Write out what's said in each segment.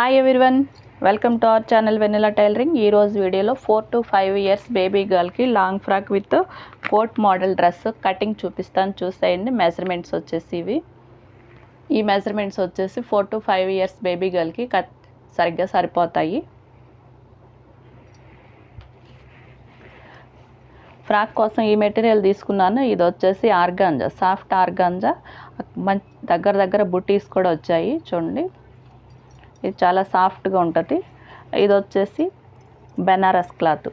Hi everyone welcome to our channel Vennela tailoring ఈరోజు వీడియోలో four to five years baby గర్ల్కి long frock with coat model dress cutting చూపిస్తాను. చూసేయండి. Measurements వచ్చేసి ఇవి. ఈ మెజర్మెంట్స్ వచ్చేసి four to five years baby గర్ల్కి cut సరిగ్గా సరిపోతాయి. ఫ్రాక్ కోసం ఈ మెటీరియల్ తీసుకున్నాను. ఇది వచ్చేసి ఆర్గాంజా సాఫ్ట్ ఆర్గాంజా. మంచి దగ్గర దగ్గర బుటీస్ కూడా వచ్చాయి. చూడండి. ఇది చాలా సాఫ్ట్గా ఉంటుంది. ఇది వచ్చేసి బెనారస్ క్లాత్.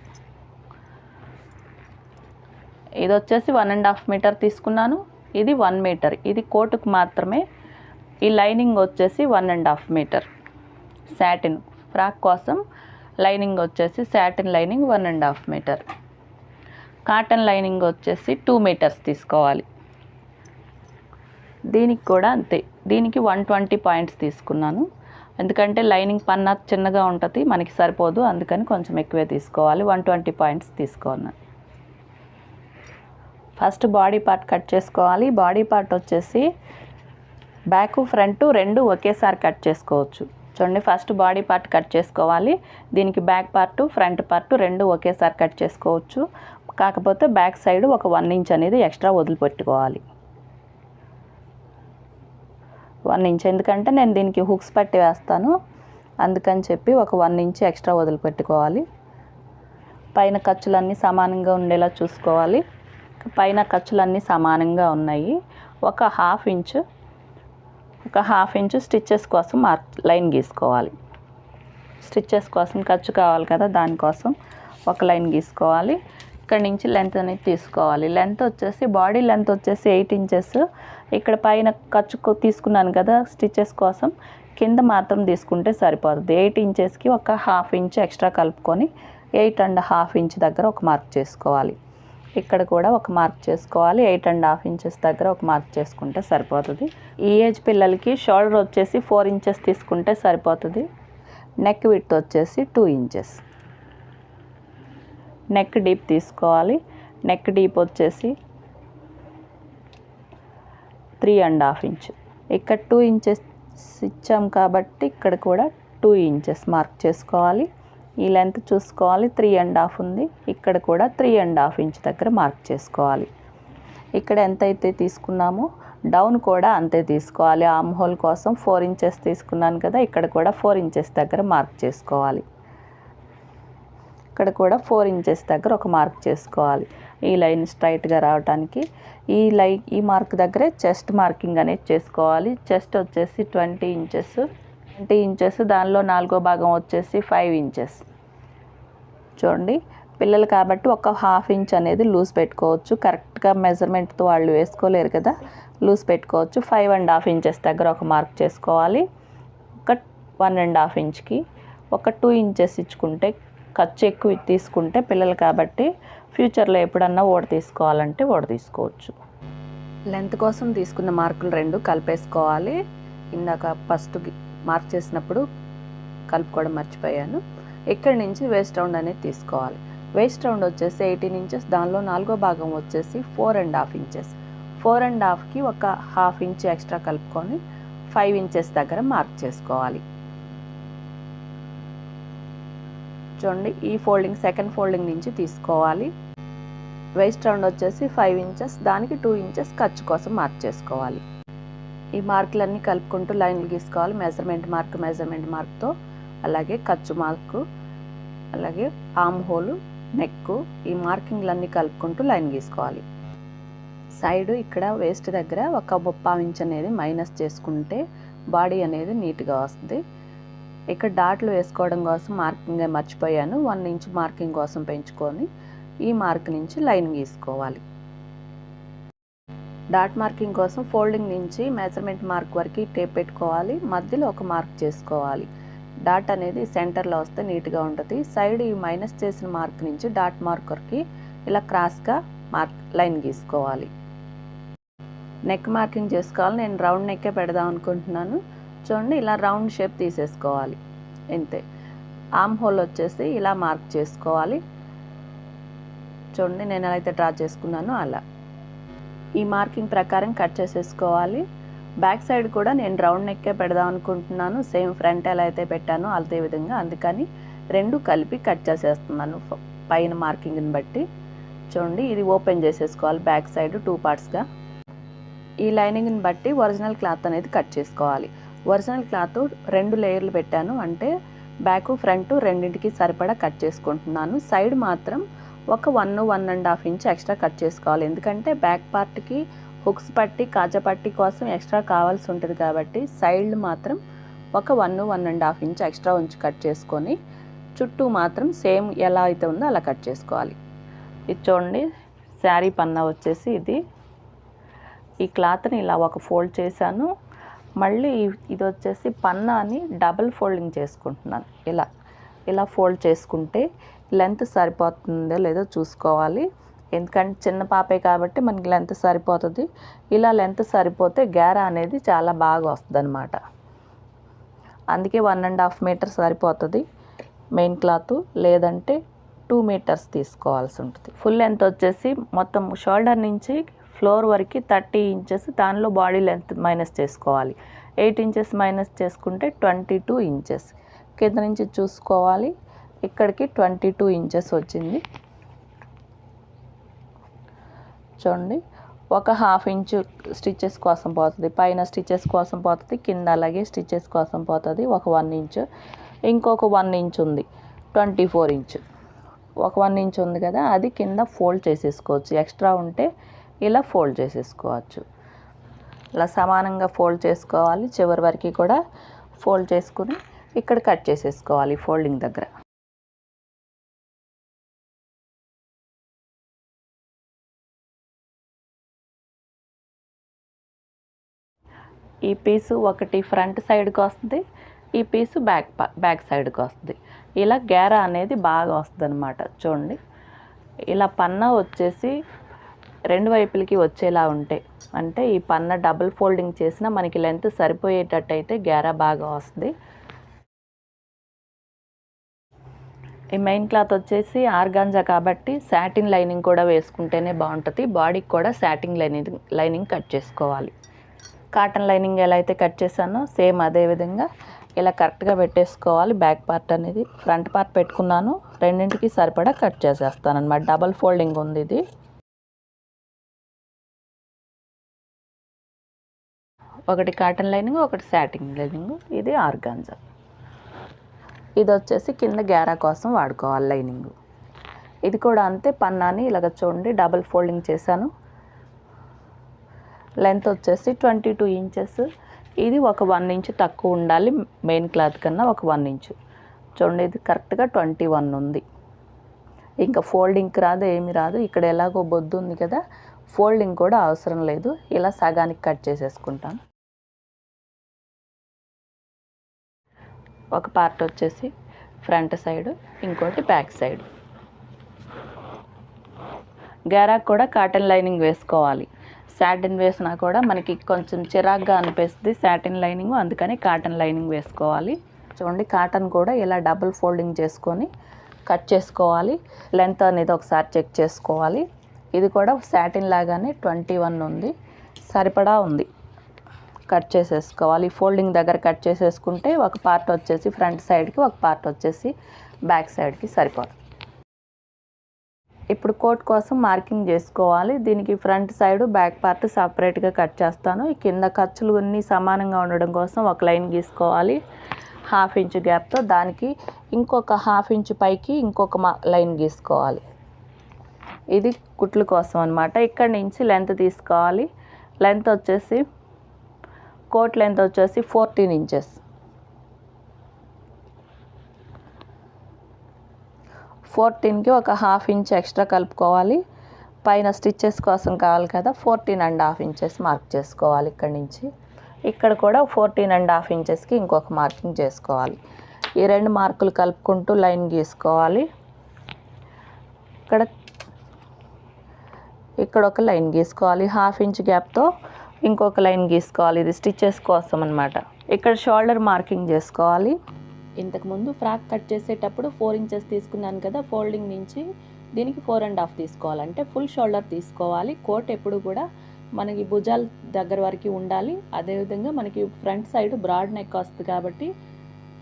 ఇది వచ్చేసి వన్ అండ్ హాఫ్ మీటర్ తీసుకున్నాను. ఇది వన్ మీటర్. ఇది కోటుకు మాత్రమే. ఈ లైనింగ్ వచ్చేసి one and half meter. Satin frock కోసం లైనింగ్ వచ్చేసి satin lining one and half meter. Cotton lining వచ్చేసి టూ మీటర్స్ తీసుకోవాలి. దీనికి కూడా అంతే. దీనికి వన్ ట్వంటీ పాయింట్స్ తీసుకున్నాను. ఎందుకంటే లైనింగ్ పన్నా చిన్నగా ఉంటుంది మనకి సరిపోదు. అందుకని కొంచెం ఎక్కువే తీసుకోవాలి. వన్ ట్వంటీ పాయింట్స్ తీసుకోను ఫస్ట్ బాడీ పార్ట్ కట్ చేసుకోవాలి. బాడీ పార్ట్ వచ్చేసి బ్యాక్ ఫ్రంట్ రెండు ఒకేసారి కట్ చేసుకోవచ్చు. చూడండి ఫస్ట్ బాడీ పార్ట్ కట్ చేసుకోవాలి. దీనికి బ్యాక్ పార్ట్ ఫ్రంట్ పార్ట్ రెండు ఒకేసారి కట్ చేసుకోవచ్చు. కాకపోతే బ్యాక్ సైడ్ ఒక వన్ ఇంచ్ అనేది ఎక్స్ట్రా వదిలిపెట్టుకోవాలి. One inch. ఎందుకంటే నేను దీనికి హుక్స్ పట్టి వేస్తాను. అందుకని చెప్పి ఒక వన్ ఇంచ్ ఎక్స్ట్రా వదిలిపెట్టుకోవాలి. పైన ఖర్చులన్నీ సమానంగా ఉండేలా చూసుకోవాలి. పైన ఖర్చులన్నీ సమానంగా ఉన్నాయి. ఒక హాఫ్ ఇంచ్ ఒక హాఫ్ ఇంచ్ స్టిచ్చెస్ కోసం మార్క్ లైన్ గీసుకోవాలి. స్టిచ్చెస్ కోసం ఖర్చు కావాలి కదా దానికోసం ఒక లైన్ గీసుకోవాలి. ఇక్కడ నుంచి లెంత్ అనేది తీసుకోవాలి. లెంత్ వచ్చేసి బాడీ లెంత్ వచ్చేసి ఎయిట్ ఇంచెస్. ఇక్కడ పైన ఖర్చు తీసుకున్నాను కదా స్టిచెస్ కోసం. కింద మాత్రం తీసుకుంటే సరిపోతుంది. ఎయిట్ ఇంచెస్కి ఒక హాఫ్ ఇంచ్ ఎక్స్ట్రా కలుపుకొని ఎయిట్ అండ్ హాఫ్ ఇంచ్ దగ్గర ఒక మార్క్ చేసుకోవాలి. ఇక్కడ కూడా ఒక మార్క్ చేసుకోవాలి. ఎయిట్ అండ్ హాఫ్ ఇంచెస్ దగ్గర ఒక మార్క్ చేసుకుంటే సరిపోతుంది. ఈ ఏజ్ పిల్లలకి షోల్డర్ వచ్చేసి ఫోర్ ఇంచెస్ తీసుకుంటే సరిపోతుంది. నెక్ విత్ వచ్చేసి టూ ఇంచెస్. నెక్ డీప్ తీసుకోవాలి. నెక్ డీప్ వచ్చేసి త్రీ అండ్ హాఫ్ ఇంచ్. ఇక్కడ టూ ఇంచెస్ ఇచ్చాం కాబట్టి ఇక్కడ కూడా టూ ఇంచెస్ మార్క్ చేసుకోవాలి. ఈ లెంత్ చూసుకోవాలి. త్రీ అండ్ హాఫ్ ఉంది. ఇక్కడ కూడా త్రీ అండ్ హాఫ్ ఇంచ్ దగ్గర మార్క్ చేసుకోవాలి. ఇక్కడ ఎంత అయితే తీసుకున్నామో డౌన్ కూడా అంతే తీసుకోవాలి. ఆమ్ హోల్ కోసం ఫోర్ ఇంచెస్ తీసుకున్నాను కదా ఇక్కడ కూడా ఫోర్ ఇంచెస్ దగ్గర మార్క్ చేసుకోవాలి. ఇక్కడ కూడా ఫోర్ ఇంచెస్ దగ్గర ఒక మార్క్ చేసుకోవాలి. ఈ లైన్ స్ట్రైట్గా రావడానికి ఈ లై ఈ మార్క్ దగ్గరే చెస్ట్ మార్కింగ్ అనేది చేసుకోవాలి. చెస్ట్ వచ్చేసి ట్వంటీ ఇంచెస్ ట్వంటీ ఇంచెస్ దానిలో నాలుగో భాగం వచ్చేసి ఫైవ్ ఇంచెస్ చూడండి. పిల్లలు కాబట్టి ఒక హాఫ్ ఇంచ్ అనేది లూజ్ పెట్టుకోవచ్చు. కరెక్ట్గా మెజర్మెంట్తో వాళ్ళు వేసుకోలేరు కదా. లూజ్ పెట్టుకోవచ్చు. ఫైవ్ అండ్ హాఫ్ ఇంచెస్ దగ్గర ఒక మార్క్ చేసుకోవాలి. ఒక వన్ అండ్ హాఫ్ ఇంచ్కి ఒక టూ ఇంచెస్ ఇచ్చుకుంటే ఖర్చు ఎక్కువ తీసుకుంటే పిల్లలు కాబట్టి ఫ్యూచర్లో ఎప్పుడన్నా ఓడ తీసుకోవాలంటే ఓడ తీసుకోవచ్చు. లెంత్ కోసం తీసుకున్న మార్కులు రెండు కలిపేసుకోవాలి. ఇందాక ఫస్ట్ మార్క్ చేసినప్పుడు కలుపుకోవడం మర్చిపోయాను. ఇక్కడి నుంచి వేస్ట్ రౌండ్ అనేది తీసుకోవాలి. వేస్ట్ రౌండ్ వచ్చేసి ఎయిటీన్ ఇంచెస్ దానిలో నాలుగో భాగం వచ్చేసి four and half inches. Four and హాఫ్కి ఒక హాఫ్ ఇంచ్ ఎక్స్ట్రా కలుపుకొని ఫైవ్ ఇంచెస్ దగ్గర మార్క్ చేసుకోవాలి. చూడండి ఈ ఫోల్డింగ్ సెకండ్ ఫోల్డింగ్ నుంచి తీసుకోవాలి. వేస్ట్ రౌండ్ వచ్చేసి ఫైవ్ ఇంచెస్ దానికి టూ ఇంచెస్ ఖర్చు కోసం మార్క్ చేసుకోవాలి. ఈ మార్కులన్నీ కలుపుకుంటూ లైన్లు గీసుకోవాలి మెజర్మెంట్ మార్క్ మెజర్మెంట్ మార్క్తో. అలాగే ఖర్చు మార్కు అలాగే ఆమ్ హోలు నెక్ ఈ మార్కింగ్లన్నీ కలుపుకుంటూ లైన్ గీసుకోవాలి. సైడ్ ఇక్కడ వేస్ట్ దగ్గర ఒక ముప్పావు ఇంచ్ అనేది మైనస్ చేసుకుంటే బాడీ అనేది నీట్గా వస్తుంది. ఇక్కడ డాట్లు వేసుకోవడం కోసం మార్కింగ్ మర్చిపోయాను. వన్ ఇంచ్ మార్కింగ్ కోసం పెంచుకొని ఈ మార్క్ నుంచి లైన్ గీసుకోవాలి. డాట్ మార్కింగ్ కోసం ఫోల్డింగ్ నుంచి మెజర్మెంట్ మార్క్ వరకు టేప్ పెట్టుకోవాలి. మధ్యలో ఒక మార్క్ చేసుకోవాలి. డాట్ అనేది సెంటర్లో వస్తే నీట్గా ఉంటుంది. సైడ్ ఈ మైనస్ చేసిన మార్క్ నుంచి డాట్ మార్కర్కి ఇలా క్రాస్గా మార్క్ లైన్ గీసుకోవాలి. నెక్ మార్కింగ్ చేసుకోవాలి. నేను రౌండ్ నెక్కే పెడదాం అనుకుంటున్నాను. చూడండి ఇలా రౌండ్ షేప్ తీసేసుకోవాలి. అంతే ఆమ్ హోల్ వచ్చేసి ఇలా మార్క్ చేసుకోవాలి. చూడండి నేను ఎలా అయితే డ్రా చేసుకున్నానో అలా. ఈ మార్కింగ్ ప్రకారం కట్ చేసేసుకోవాలి. బ్యాక్ సైడ్ కూడా నేను రౌండ్ నెక్కే పెడదాం అనుకుంటున్నాను. సేమ్ ఫ్రంట్ ఎలా అయితే పెట్టానో అదే విధంగా. అందుకని రెండు కలిపి కట్ చేసేస్తున్నాను పైన మార్కింగ్ని బట్టి. చూడండి ఇది ఓపెన్ చేసేసుకోవాలి బ్యాక్ సైడ్ టూ పార్ట్స్గా. ఈ లైనింగ్ని బట్టి ఒరిజినల్ క్లాత్ అనేది కట్ చేసుకోవాలి. ఒరిజినల్ క్లాత్ రెండు లేయర్లు పెట్టాను. అంటే బ్యాక్ ఫ్రంట్ రెండింటికి సరిపడా కట్ చేసుకుంటున్నాను. సైడ్ మాత్రం ఒక one one and half inch extra cut చేసుకోవాలి. ఎందుకంటే బ్యాక్ పార్ట్కి హుక్స్ పట్టి కాజా పట్టి కోసం ఎక్స్ట్రా కావాల్సి ఉంటుంది కాబట్టి సైడ్ మాత్రం ఒక one one and half inch extra ఉంచి కట్ చేసుకొని చుట్టూ మాత్రం సేమ్ ఎలా అయితే ఉందో అలా కట్ చేసుకోవాలి. ఇది చూడండి శారీ పన్నా వచ్చేసి ఇది. ఈ క్లాత్ని ఇలా ఒక ఫోల్డ్ చేశాను. మళ్ళీ ఇది వచ్చేసి పన్నాని డబల్ ఫోల్డింగ్ చేసుకుంటున్నాను. ఇలా ఇలా ఫోల్డ్ చేసుకుంటే లెంత్ సరిపోతుందో లేదో చూసుకోవాలి. ఎందుకంటే చిన్న పాపే కాబట్టి మనకి లెంత్ సరిపోతుంది. ఇలా లెంత్ సరిపోతే గ్యారా అనేది చాలా బాగా వస్తుంది అనమాట అందుకే వన్ అండ్ హాఫ్ మీటర్ సరిపోతుంది మెయిన్ క్లాత్. లేదంటే టూ మీటర్స్ తీసుకోవాల్సి ఉంటుంది. ఫుల్ లెంత్ వచ్చేసి మొత్తం షోల్డర్ నుంచి ఫ్లోర్ వరకు థర్టీ ఇంచెస్ దానిలో బాడీ లెంత్ మైనస్ చేసుకోవాలి. ఎయిట్ ఇంచెస్ మైనస్ చేసుకుంటే ట్వంటీ టూ ఇంచెస్. కింద నుంచి చూసుకోవాలి. ఇక్కడికి ట్వంటీ టూ ఇంచెస్ వచ్చింది. చూడండి ఒక హాఫ్ ఇంచు స్టిచ్చెస్ కోసం పోతుంది. పైన స్టిచ్చెస్ కోసం పోతుంది కింద అలాగే స్టిచ్చెస్ కోసం పోతుంది. ఒక వన్ ఇంచ్. ఇంకొక వన్ ఇంచ్ ఉంది. Twenty four inch. ఒక వన్ ఇంచ్ ఉంది కదా అది కింద ఫోల్డ్ చేసేసుకోవచ్చు. ఎక్స్ట్రా ఉంటే ఇలా ఫోల్డ్ చేసేసుకోవచ్చు. ఇలా సమానంగా ఫోల్డ్ చేసుకోవాలి. చివరి వరకు కూడా ఫోల్డ్ చేసుకుని ఇక్కడ కట్ చేసేసుకోవాలి ఫోల్డింగ్ దగ్గర. ఈ పీసు ఒకటి ఫ్రంట్ సైడ్కి వస్తుంది. ఈ పీసు బ్యాక్ బ్యాక్ సైడ్కి వస్తుంది. ఇలా గేరా అనేది బాగా వస్తుంది అనమాట చూడండి. ఇలా పన్నా వచ్చేసి రెండు వైపులకి వచ్చేలా ఉంటాయి అంటే ఈ పన్న డబుల్ ఫోల్డింగ్ చేసినా మనకి లెంత్ సరిపోయేటట్టు అయితే గ్యారా బాగా వస్తుంది. ఈ మెయిన్ క్లాత్ వచ్చేసి ఆర్గాంజా కాబట్టి శాటిన్ లైనింగ్ కూడా వేసుకుంటేనే బాగుంటుంది. బాడీకి కూడా శాటిన్ లైనింగ్ లైనింగ్ కట్ చేసుకోవాలి. కాటన్ లైనింగ్ ఎలా అయితే కట్ చేశానో సేమ్ అదే విధంగా ఇలా కరెక్ట్గా పెట్టేసుకోవాలి. బ్యాక్ పార్ట్ అనేది ఫ్రంట్ పార్ట్ పెట్టుకున్నాను. రెండింటికి సరిపడా కట్ చేసేస్తాను అనమాట డబల్ ఫోల్డింగ్ ఉంది ఇది. ఒకటి కాటన్ లైనింగ్ ఒకటి శాటిన్ లైనింగ్ ఇది ఆర్గాంజా ఇది వచ్చేసి కింద గ్యారా కోసం వాడుకోవాలి లైనింగ్ ఇది కూడా అంతే పన్నాని ఇలాగ చూడండి డబల్ ఫోల్డింగ్ చేశాను. లెంత్ వచ్చేసి ట్వంటీ టూ ఇంచెస్ ఇది ఒక వన్ ఇంచ్ తక్కువ ఉండాలి మెయిన్ క్లాత్ కన్నా ఒక వన్ ఇంచ్ చూడండి ఇది కరెక్ట్గా ట్వంటీ వన్ ఉంది. ఇంకా ఫోల్డింగ్కి రాదు ఏమి రాదు. ఇక్కడ ఎలాగో బొద్దు ఉంది కదా ఫోల్డింగ్ కూడా అవసరం లేదు. ఇలా సగానికి కట్ చేసేసుకుంటాను. ఒక పార్ట్ వచ్చేసి ఫ్రంట్ సైడ్ ఇంకోటి బ్యాక్ సైడ్. గేరాకు కూడా కాటన్ లైనింగ్ వేసుకోవాలి. సాటిన్ వేసినా కూడా మనకి కొంచెం చిరాగ్గా అనిపిస్తుంది సాటిన్ లైనింగ్ అందుకని కాటన్ లైనింగ్ వేసుకోవాలి. చూడండి కాటన్ కూడా ఇలా డబుల్ ఫోల్డింగ్ చేసుకొని కట్ చేసుకోవాలి. లెంత్ అనేది ఒకసారి చెక్ చేసుకోవాలి. ఇది కూడా శాటిన్ లాగానే ట్వంటీ వన్ ఉంది. సరిపడా ఉంది. కట్ చేసేసుకోవాలి. ఫోల్డింగ్ దగ్గర కట్ చేసేసుకుంటే ఒక పార్ట్ వచ్చేసి ఫ్రంట్ సైడ్కి ఒక పార్ట్ వచ్చేసి బ్యాక్ సైడ్కి సరిపోతుంది. ఇప్పుడు కోట్ కోసం మార్కింగ్ చేసుకోవాలి. దీనికి ఫ్రంట్ సైడ్ బ్యాక్ పార్ట్ సపరేట్గా కట్ చేస్తాను. ఈ కింద ఖర్చులు అన్నీ సమానంగా ఉండడం కోసం ఒక లైన్ గీసుకోవాలి. హాఫ్ ఇంచ్ గ్యాప్తో దానికి ఇంకొక హాఫ్ ఇంచ్ పైకి ఇంకొక మా లైన్ గీసుకోవాలి. ఇది కుట్లు కోసం అనమాట ఇక్కడ నుంచి లెంత్ తీసుకోవాలి. లెంత్ వచ్చేసి కోట్ లెంత్ వచ్చేసి ఫోర్టీన్ ఇంచెస్. ఫోర్టీన్కి ఒక హాఫ్ ఇంచ్ ఎక్స్ట్రా కలుపుకోవాలి. పైన స్టిచ్చెస్ కోసం కావాలి కదా fourteen and half inches mark చేసుకోవాలి ఇక్కడ నుంచి. ఇక్కడ కూడా ఫోర్టీన్ అండ్ హాఫ్ ఇంచెస్కి ఇంకొక మార్కింగ్ చేసుకోవాలి. ఈ రెండు మార్కులు కలుపుకుంటూ లైన్ గీసుకోవాలి. ఇక్కడ ఇక్కడ ఒక లైన్ గీసుకోవాలి. హాఫ్ ఇంచ్ గ్యాప్తో ఇంకొక లైన్ గీసుకోవాలి. ఇది స్టిచ్చెస్ కోసం అనమాట ఇక్కడ షోల్డర్ మార్కింగ్ చేసుకోవాలి. ఇంతకుముందు ఫ్రాక్ కట్ చేసేటప్పుడు ఫోర్ ఇంచెస్ తీసుకున్నాను కదా ఫోల్డింగ్ నుంచి దీనికి ఫోర్ అండ్ హాఫ్ తీసుకోవాలంటే ఫుల్ షోల్డర్ తీసుకోవాలి. కోట్ ఎప్పుడు కూడా మనకి భుజాల దగ్గర వరకు ఉండాలి. అదేవిధంగా మనకి ఫ్రంట్ సైడ్ బ్రాడ్ నెక్ వస్తుంది కాబట్టి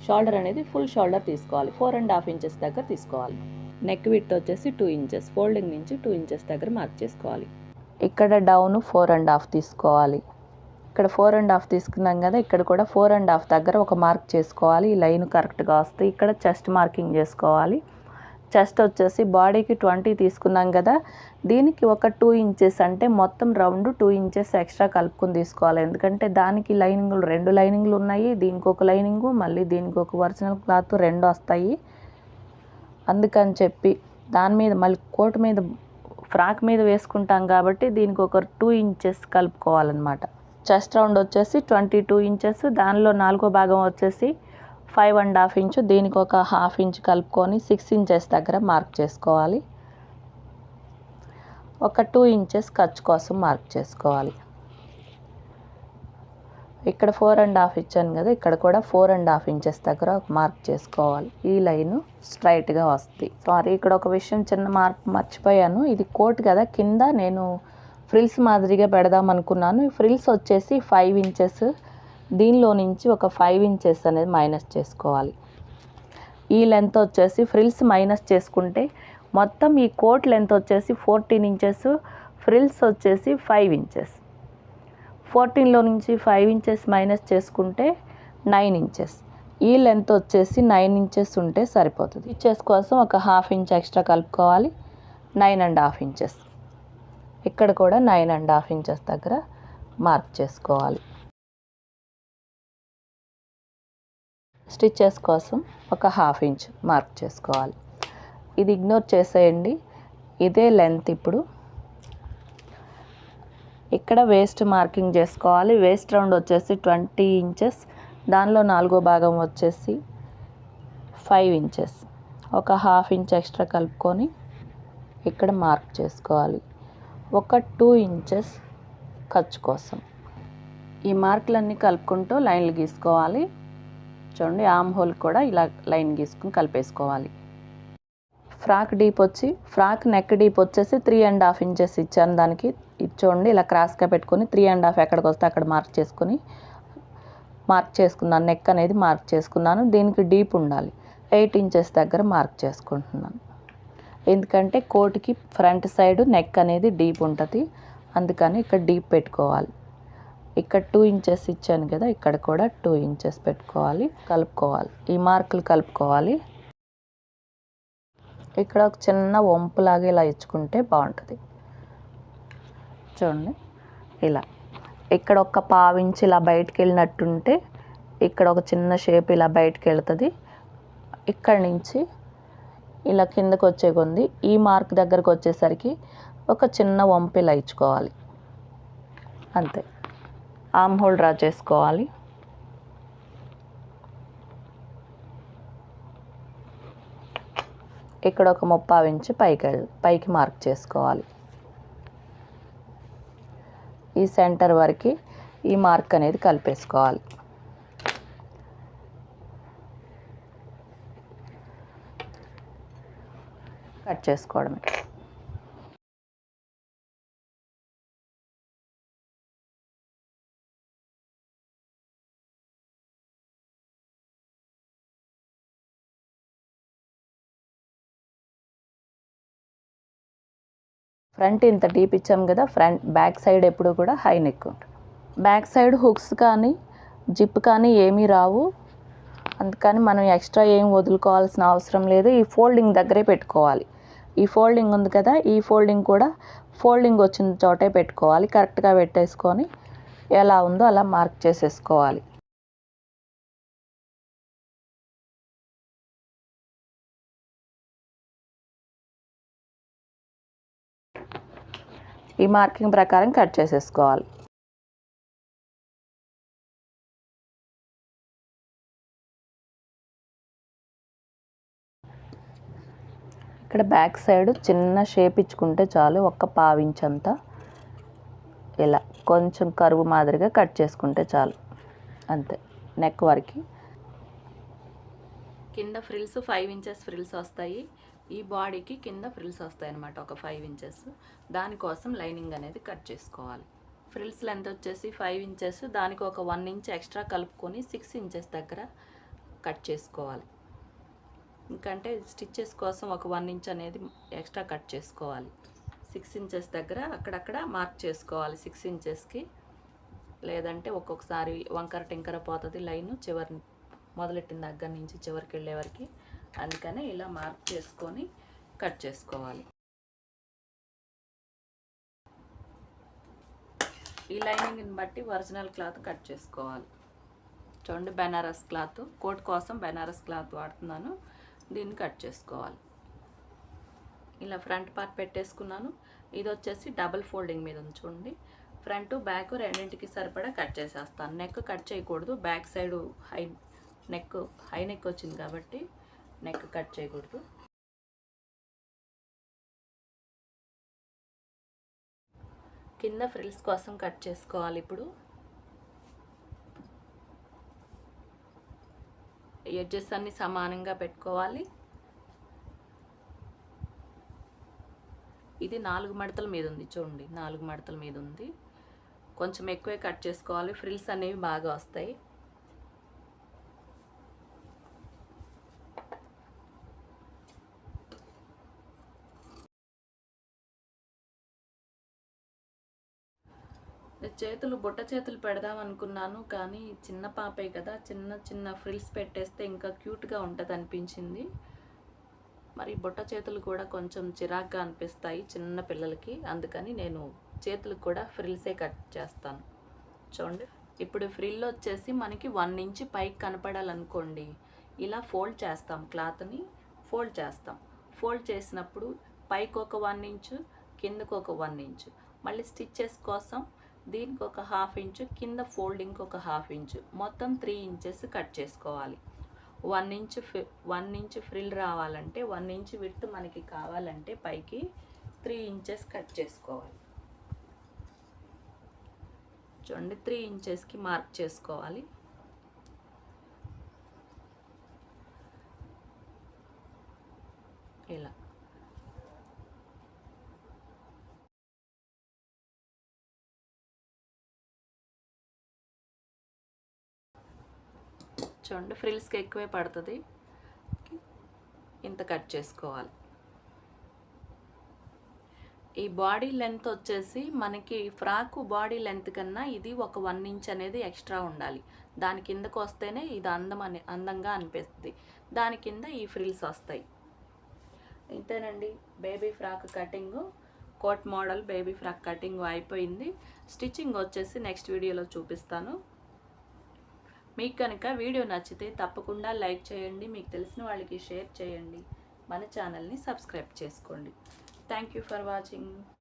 షోల్డర్ అనేది ఫుల్ షోల్డర్ తీసుకోవాలి. ఫోర్ అండ్ హాఫ్ ఇంచెస్ దగ్గర తీసుకోవాలి. నెక్ విత్ వచ్చేసి టూ ఇంచెస్. ఫోల్డింగ్ నుంచి టూ ఇంచెస్ దగ్గర మార్క్ చేసుకోవాలి. ఇక్కడ డౌన్ ఫోర్ అండ్ హాఫ్ తీసుకోవాలి. ఇక్కడ ఫోర్ అండ్ హాఫ్ తీసుకున్నాం కదా ఇక్కడ కూడా ఫోర్ అండ్ హాఫ్ దగ్గర ఒక మార్క్ చేసుకోవాలి. ఈ లైన్ కరెక్ట్గా వస్తే ఇక్కడ చెస్ట్ మార్కింగ్ చేసుకోవాలి. చెస్ట్ వచ్చేసి బాడీకి ట్వంటీ తీసుకున్నాం కదా దీనికి ఒక టూ ఇంచెస్ అంటే మొత్తం రౌండ్ టూ ఇంచెస్ ఎక్స్ట్రా కలుపుకొని తీసుకోవాలి. ఎందుకంటే దానికి లైనింగ్లు రెండు లైనింగ్లు ఉన్నాయి దీనికి ఒక లైనింగు మళ్ళీ దీనికి ఒక ఒరిజినల్ క్లాత్ రెండు వస్తాయి. అందుకని చెప్పి దాని మీద మళ్ళీ కోట్ మీద ఫ్రాక్ మీద వేసుకుంటాం కాబట్టి దీనికి ఒక టూ ఇంచెస్ కలుపుకోవాలన్నమాట. చెస్ట్ రౌండ్ వచ్చేసి ట్వంటీ టూ ఇంచెస్ దానిలో నాలుగో భాగం వచ్చేసి ఫైవ్ అండ్ హాఫ్ ఇంచు దీనికి ఒక హాఫ్ ఇంచ్ కలుపుకొని సిక్స్ ఇంచెస్ దగ్గర మార్క్ చేసుకోవాలి. ఒక టూ ఇంచెస్ ఖర్చు కోసం మార్క్ చేసుకోవాలి. ఇక్కడ ఫోర్ అండ్ హాఫ్ ఇచ్చాను కదా ఇక్కడ కూడా ఫోర్ అండ్ హాఫ్ ఇంచెస్ దగ్గర ఒక మార్క్ చేసుకోవాలి. ఈ లైన్ స్ట్రైట్గా వస్తుంది. సారీ ఇక్కడ ఒక విషయం చిన్న మార్క్ మర్చిపోయాను. ఇది కోట్ కదా కింద నేను ఫ్రిల్స్ మాదిరిగా పెడదాం అనుకున్నాను. ఈ ఫ్రిల్స్ వచ్చేసి ఫైవ్ ఇంచెస్. దీనిలో నుంచి ఒక ఫైవ్ ఇంచెస్ అనేది మైనస్ చేసుకోవాలి. ఈ లెంత్ వచ్చేసి ఫ్రిల్స్ మైనస్ చేసుకుంటే మొత్తం ఈ కోట్ లెంత్ వచ్చేసి ఫోర్టీన్ ఇంచెస్. ఫ్రిల్స్ వచ్చేసి ఫైవ్ ఇంచెస్. ఫోర్టీన్లో నుంచి ఫైవ్ ఇంచెస్ మైనస్ చేసుకుంటే నైన్ ఇంచెస్. ఈ లెంత్ వచ్చేసి నైన్ ఇంచెస్ ఉంటే సరిపోతుంది. ఇంచెస్ కోసం ఒక హాఫ్ ఇంచ్ ఎక్స్ట్రా కలుపుకోవాలి. Nine and half inches. ఇక్కడ కూడా నైన్ అండ్ హాఫ్ ఇంచెస్ దగ్గర మార్క్ చేసుకోవాలి. స్టిచ్చెస్ కోసం ఒక హాఫ్ ఇంచ్ మార్క్ చేసుకోవాలి. ఇది ఇగ్నోర్ చేసేయండి. ఇదే లెంత్ ఇప్పుడు ఇక్కడ వేస్ట్ మార్కింగ్ చేసుకోవాలి. వేస్ట్ రౌండ్ వచ్చేసి ట్వంటీ ఇంచెస్ దానిలో నాలుగో భాగం వచ్చేసి ఫైవ్ ఇంచెస్ ఒక హాఫ్ ఇంచ్ ఎక్స్ట్రా కలుపుకొని ఇక్కడ మార్క్ చేసుకోవాలి. ఒక టూ ఇంచెస్ ఖర్చు కోసం. ఈ మార్కులన్నీ కలుపుకుంటూ లైన్లు గీసుకోవాలి. చూడండి ఆమ్ హోల్ కూడా ఇలా లైన్ గీసుకుని కలిపేసుకోవాలి. ఫ్రాక్ డీప్ వచ్చి ఫ్రాక్ నెక్ డీప్ వచ్చేసి త్రీ అండ్ హాఫ్ ఇంచెస్ ఇచ్చాను దానికి. ఇది చూడండి ఇలా క్రాస్గా పెట్టుకొని త్రీ అండ్ హాఫ్ ఎక్కడికి వస్తే అక్కడ మార్క్ చేసుకొని మార్క్ చేసుకున్నాను. నెక్ అనేది మార్క్ చేసుకున్నాను. దీనికి డీప్ ఉండాలి. ఎయిట్ ఇంచెస్ దగ్గర మార్క్ చేసుకుంటున్నాను. ఎందుకంటే కోట్కి ఫ్రంట్ సైడ్ నెక్ అనేది డీప్ ఉంటుంది. అందుకని ఇక్కడ డీప్ పెట్టుకోవాలి. ఇక్కడ టూ ఇంచెస్ ఇచ్చాను కదా ఇక్కడ కూడా టూ ఇంచెస్ పెట్టుకోవాలి కలుపుకోవాలి. ఈ మార్కులు కలుపుకోవాలి. ఇక్కడ ఒక చిన్న వంపులాగా ఇలా ఇచ్చుకుంటే బాగుంటుంది. చూడండి. ఇలా. ఇక్కడ ఒక పావించి ఇలా బయటికి వెళ్ళినట్టుంటే ఇక్కడ ఒక చిన్న షేప్ ఇలా బయటికి వెళ్తుంది ఇక్కడ నుంచి ఇలా కిందకు వచ్చే కొంది ఈ మార్క్ దగ్గరకు వచ్చేసరికి ఒక చిన్న వంపు ఇలా ఇచ్చుకోవాలి. అంతే. ఆమ్ హోల్ డ్రా చేసుకోవాలి. ఇక్కడ ఒక ముప్పావించి పైకి వెళ్ళ- పైకి మార్క్ చేసుకోవాలి. ఈ సెంటర్ వరకు ఈ మార్క్ అనేది కలిపేసుకోవాలి. కట్ చేసుకోవడమే. ఫ్రంట్ ఇంత డీప్ ఇచ్చాం కదా ఫ్రంట్ బ్యాక్ సైడ్ ఎప్పుడు కూడా హై నెక్ ఉంటుంది. బ్యాక్ సైడ్ హుక్స్ కానీ జిప్ కానీ ఏమీ రావు. అందుకని మనం ఎక్స్ట్రా ఏం వదులుకోవాల్సిన అవసరం లేదు. ఈ ఫోల్డింగ్ దగ్గరే పెట్టుకోవాలి. ఈ ఫోల్డింగ్ ఉంది కదా ఈ ఫోల్డింగ్ కూడా ఫోల్డింగ్ వచ్చిన చోటే పెట్టుకోవాలి. కరెక్ట్గా పెట్టేసుకొని ఎలా ఉందో అలా మార్క్ చేసేసుకోవాలి. ఈ మార్కింగ్ ప్రకారం కట్ చేసేసుకోవాలి. ఇక్కడ బ్యాక్ సైడ్ చిన్న షేప్ ఇచ్చుకుంటే చాలు ఒక్క పావించంతా ఇలా కొంచెం కరువు మాదిరిగా కట్ చేసుకుంటే చాలు. అంతే. నెక్ వరకు. కింద ఫ్రిల్స్ ఫైవ్ ఇంచెస్ ఫ్రిల్స్ వస్తాయి. ఈ బాడీకి కింద ఫ్రిల్స్ వస్తాయి ఒక ఫైవ్ ఇంచెస్ దానికోసం లైనింగ్ అనేది కట్ చేసుకోవాలి. ఫ్రిల్స్ లెంత్ వచ్చేసి ఫైవ్ ఇంచెస్ దానికి ఒక వన్ ఇంచ్ ఎక్స్ట్రా కలుపుకొని సిక్స్ ఇంచెస్ దగ్గర కట్ చేసుకోవాలి. ఇంకంటే స్టిచ్చెస్ కోసం ఒక వన్ ఇంచ్ అనేది ఎక్స్ట్రా కట్ చేసుకోవాలి. సిక్స్ ఇంచెస్ దగ్గర అక్కడక్కడ మార్క్ చేసుకోవాలి సిక్స్ ఇంచెస్కి లేదంటే ఒక్కొక్కసారి వంకర టింకర పోతుంది లైన్ చివరి మొదలెట్టిన దగ్గర నుంచి చివరికి వెళ్ళే వరకు అందుకనే ఇలా మార్క్ చేసుకొని కట్ చేసుకోవాలి. ఈ లైనింగ్ని బట్టి ఒరిజినల్ క్లాత్ కట్ చేసుకోవాలి. చూడండి బెనారస్ క్లాత్ కోట్ కోసం బెనారస్ క్లాత్ వాడుతున్నాను. దీన్ని కట్ చేసుకోవాలి. ఇలా ఫ్రంట్ పార్ట్ పెట్టేసుకున్నాను. ఇది వచ్చేసి డబుల్ ఫోల్డింగ్ మీద ఉంది చూడండి. ఫ్రంట్ బ్యాక్ రెండింటికి సరిపడా కట్ చేసేస్తాను. నెక్ కట్ చేయకూడదు. Back side high neck high neck వచ్చింది కాబట్టి నెక్ కట్ చేయకూడదు. కింద ఫ్రిల్స్ కోసం కట్ చేసుకోవాలి ఇప్పుడు. ఎడ్జెస్ అన్ని సమానంగా పెట్టుకోవాలి. ఇది నాలుగు మడతల మీద ఉంది చూడండి నాలుగు మడతల మీద ఉంది. కొంచెం ఎక్కువే కట్ చేసుకోవాలి ఫ్రిల్స్ అనేవి బాగా వస్తాయి. చేతులు బుట్ట చేతులు పెడదాం అనుకున్నాను కానీ చిన్న పాపే కదా చిన్న చిన్న ఫ్రిల్స్ పెట్టేస్తే ఇంకా క్యూట్గా ఉంటుంది అనిపించింది మరి బుట్ట చేతులు కూడా కొంచెం చిరాగ్గా అనిపిస్తాయి చిన్న పిల్లలకి అందుకని నేను చేతులకు కూడా ఫ్రిల్సే కట్ చేస్తాను. చూడండి ఇప్పుడు ఫ్రిల్ వచ్చేసి మనకి వన్ ఇంచ్ పైకి కనపడాలనుకోండి ఇలా ఫోల్డ్ చేస్తాం క్లాత్ని ఫోల్డ్ చేస్తాం. ఫోల్డ్ చేసినప్పుడు పైకి ఒక వన్ ఇంచు కిందకు ఒక వన్ ఇంచు. మళ్ళీ స్టిచ్చెస్ కోసం దీనికి ఒక హాఫ్ ఇంచు కింద ఫోల్డింగ్కి ఒక హాఫ్ ఇంచు మొత్తం త్రీ ఇంచెస్ కట్ చేసుకోవాలి. One inch one inch frill రావాలంటే వన్ ఇంచ్ విత్ మనకి కావాలంటే పైకి త్రీ ఇంచెస్ కట్ చేసుకోవాలి. చూడండి త్రీ ఇంచెస్కి మార్క్ చేసుకోవాలి ఇలా చూడండి ఫ్రిల్స్కి ఎక్కువే పడుతుంది. ఇంత కట్ చేసుకోవాలి. ఈ బాడీ లెంత్ వచ్చేసి మనకి ఫ్రాకు బాడీ లెంత్ కన్నా ఇది ఒక వన్ ఇంచ్ అనేది ఎక్స్ట్రా ఉండాలి. దాని కిందకు వస్తేనే ఇది అందం అని అందంగా అనిపిస్తుంది. దాని కింద ఈ ఫ్రిల్స్ వస్తాయి. ఇంతేనండి baby frock cutting coat model baby frock cutting అయిపోయింది. స్టిచ్చింగ్ వచ్చేసి నెక్స్ట్ వీడియోలో చూపిస్తాను. మీకు కనుక వీడియో నచ్చితే తప్పకుండా లైక్ చేయండి మీకు తెలిసిన వాళ్ళకి షేర్ చేయండి. మన ఛానల్ని సబ్స్క్రైబ్ చేసుకోండి. Thank you for watching